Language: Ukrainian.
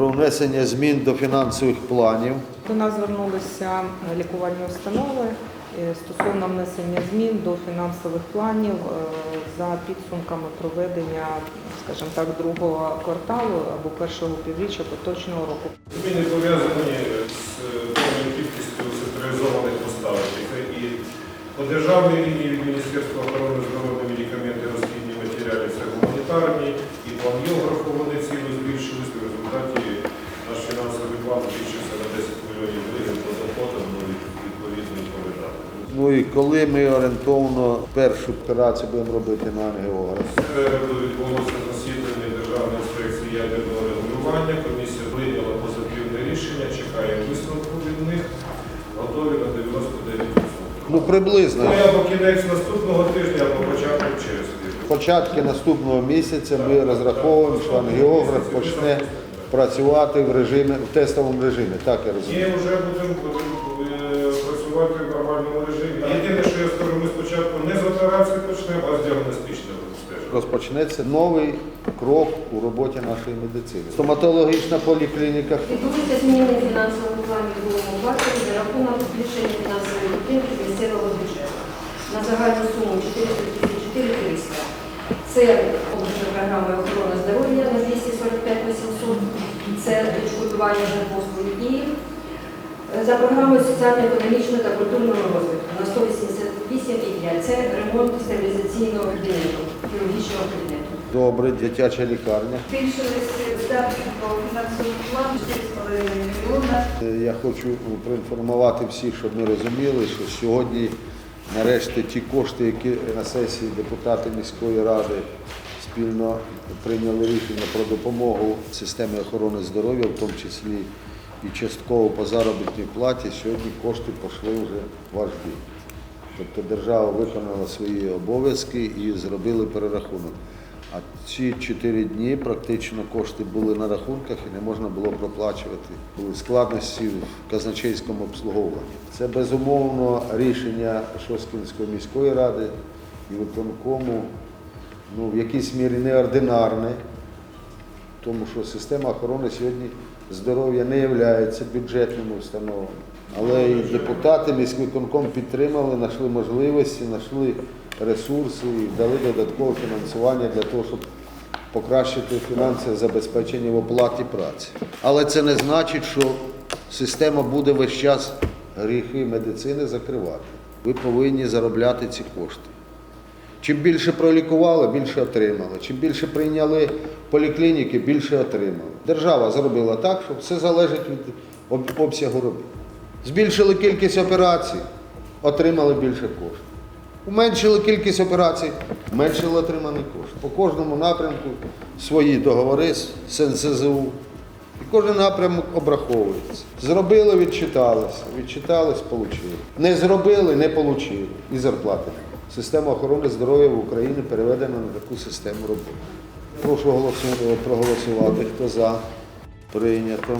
про внесення змін до фінансових планів. До нас звернулися лікувальні установи е, стосовно внесення змін до фінансових планів е, за підсумками проведення, скажімо так, другого кварталу або першого півріччя поточного року. Зміни пов'язані з повною кількістю централізованих поставок. І по державній лінії від Міністерства охорони здоров'я медикаменти, розхідні матеріали, це гуманітарні, і план Йографу вони ціли збільшились. В результаті наш фінансовий план збільшився на 10 мільйонів гривень по доходам, ну, від- відповідно і по видаткам. Ну і коли ми орієнтовно першу операцію будемо робити на ангіограф. Відбулося засідання Державної інспекції ядерного регулювання. Комісія прийняла позитивне рішення, чекає висновку від них. Готові на 99%. Ну приблизно. Ну, або кінець наступного тижня, або початок через тиждень. Початки наступного місяця ми розраховуємо, що ангіограф почне працювати в режимі в тестовому режимі. Так я розумію. вже будемо е, працювати в нормальному режимі. Єдине, що я скажу, ми спочатку не з операції почнемо, а з діагностичного обстеження. Розпочнеться новий крок у роботі нашої медицини. Стоматологічна поліклініка. Відбулися зміни в фінансовому плані другому кварталі за рахунок збільшення фінансової підтримки місцевого бюджету на загальну суму 434 300. Це обмежена програма охорони здоров'я на 245 800, це відшкодування за послуги і за програмою соціально-економічного та культурного розвитку на 188,5. Це ремонт стерилізаційного кабінету, хірургічного кабінету. Добре, дитяча лікарня. Збільшились видатки по фінансовому плану 4,5 мільйона. Е, Я хочу проінформувати всіх, щоб ми розуміли, що сьогодні нарешті ті кошти, які на сесії депутати міської ради спільно прийняли рішення про допомогу системі охорони здоров'я, в тому числі і частково по заробітній платі, сьогодні кошти пішли вже в. Тобто держава виконала свої обов'язки і зробили перерахунок. А ці чотири дні практично кошти були на рахунках і не можна було проплачувати. Були складності в казначейському обслуговуванні. Це безумовно рішення Шоскінської міської ради і виконкому ну, в якійсь мірі неординарне, тому що система охорони сьогодні здоров'я не є бюджетними установами. Але і депутати міськвиконком підтримали, знайшли можливості, знайшли ресурси і дали додаткове фінансування для того, щоб покращити фінансове забезпечення в оплаті праці. Але це не значить, що система буде весь час гріхи медицини закривати. Ви повинні заробляти ці кошти. Чим більше пролікували, більше отримали. Чим більше прийняли поліклініки, більше отримали. Держава зробила так, що все залежить від обсягу робіт. Збільшили кількість операцій, отримали більше коштів. Уменшили кількість операцій, зменшили отримані кошти. По кожному напрямку свої договори з СНСЗУ. І кожен напрямок обраховується. Зробили, відчиталися, відчитались, отримали. Не зробили, не отримали. І зарплати. Система охорони здоров'я в Україні переведена на таку систему роботи. Прошу голосу- проголосувати. Хто за? Прийнято.